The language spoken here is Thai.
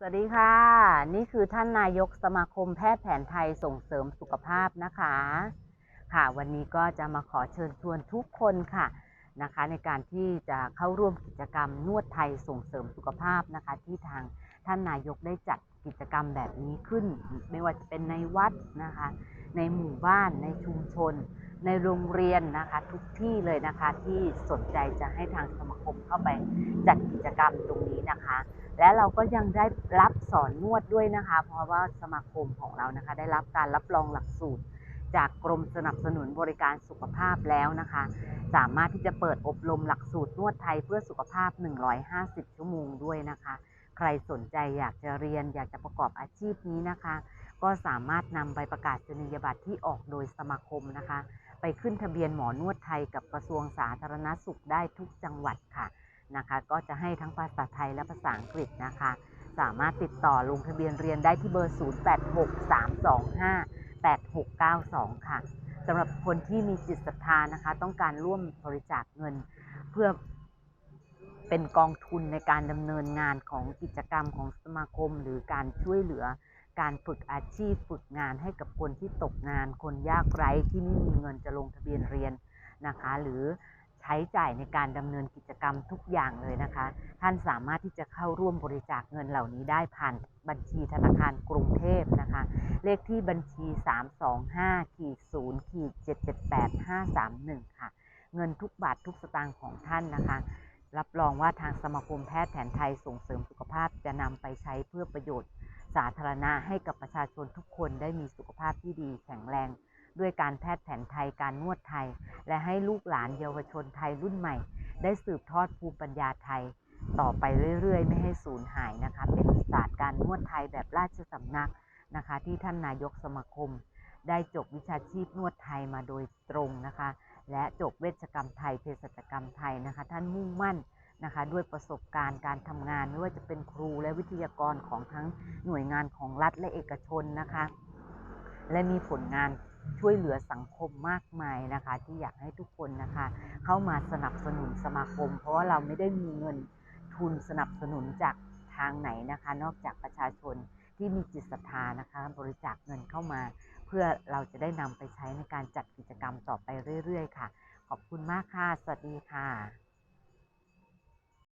สวัสดีค่ะ นี่คือท่านนายกสมาคมแพทย์แผนไทยส่งเสริมสุขภาพนะคะ ค่ะ วันนี้ก็จะมาขอเชิญชวนทุกคนค่ะนะคะ ในการที่จะเข้าร่วมกิจกรรมนวดไทยส่งเสริมสุขภาพนะคะ ที่ทางท่านนายกได้จัดกิจกรรมแบบนี้ขึ้น ไม่ว่าจะเป็นในวัดนะคะ ในหมู่บ้านในชุมชน ในโรงเรียนนะคะทุกที่เลยนะคะที่สนใจจะให้ทางสมาคมเข้าไปจัดกิจกรรมตรงนี้นะคะ และเราก็ยังได้รับสอนนวดด้วยนะคะ เพราะว่าสมาคมของเรานะคะ ได้รับการรับรองหลักสูตร จากกรมสนับสนุนบริการสุขภาพแล้วนะคะ สามารถที่จะเปิดอบรมหลักสูตรนวดไทยเพื่อสุขภาพ 150 ชั่วโมงด้วยนะคะ ใครสนใจอยากจะเรียนอยากจะประกอบอาชีพนี้นะคะ ก็สามารถนำใบประกาศนียบัตรที่ออกโดยสมาคมนะคะ ไปขึ้นทะเบียนหมอนวดไทยกับกระทรวงสาธารณสุขได้ทุกจังหวัดค่ะนะคะ ก็จะให้ทั้งภาษาไทยและภาษาอังกฤษนะคะ สามารถติดต่อลงทะเบียนเรียนได้ที่เบอร์ 0863258692 ค่ะสำหรับคนที่มีจิตศรัทธานะคะ ต้องการร่วมบริจาคเงินเพื่อเป็นกองทุนในการดำเนินงานของกิจกรรมของสมาคม หรือการช่วยเหลือ การฝึกอาชีพฝึกงานให้กับคนที่ตกงาน คนยากไร้ที่ไม่มีเงินจะลงทะเบียนเรียนนะคะ หรือใช้จ่ายในการดำเนินกิจกรรมทุกอย่างเลยนะคะ ท่านสามารถที่จะเข้าร่วมบริจาคเงินเหล่านี้ได้ผ่านบัญชีธนาคารกรุงเทพนะคะ เลขที่บัญชี 325ขีด0ขีด778531 ค่ะ เงินทุกบาททุกสตางค์ของท่านนะคะ รับรองว่าทางสมาคมแพทย์แผนไทยส่งเสริมสุขภาพจะนำไปใช้เพื่อประโยชน์ สาธารณะให้กับประชาชนทุกคนได้มีสุขภาพที่ดีแข็งแรง ด้วยการแพทย์แผนไทยการนวดไทย และให้ลูกหลานเยาวชนไทยรุ่นใหม่ ได้สืบทอดภูมิปัญญาไทย ต่อไปเรื่อย ๆ ไม่ให้สูญหายนะคะ เป็นศาสตร์การนวดไทยแบบราชสำนักนะคะ ที่ท่านนายกสมาคม ได้จบวิชาชีพนวดไทยมาโดยตรงนะคะ และจบเวชกรรมไทยเภสัชกรรมไทยนะคะ ท่านมุ่งมั่น นะคะด้วยประสบการณ์การทำงาน ไม่ว่าจะเป็นครูและวิทยากรของทั้งหน่วยงานของรัฐและเอกชนนะคะ และมีผลงานช่วยเหลือสังคมมากมายนะคะ ที่อยากให้ทุกคนนะคะ เข้ามาสนับสนุนสมาคม เพราะว่าเราไม่ได้มีเงินทุนสนับสนุนจากทางไหนนะคะ นอกจากประชาชนที่มีจิตศรัทธานะคะ บริจาคเงินเข้ามา เพื่อเราจะได้นำไปใช้ในการจัดกิจกรรมต่อไปเรื่อย ๆ ค่ะ ขอบคุณมากค่ะ สวัสดีค่ะ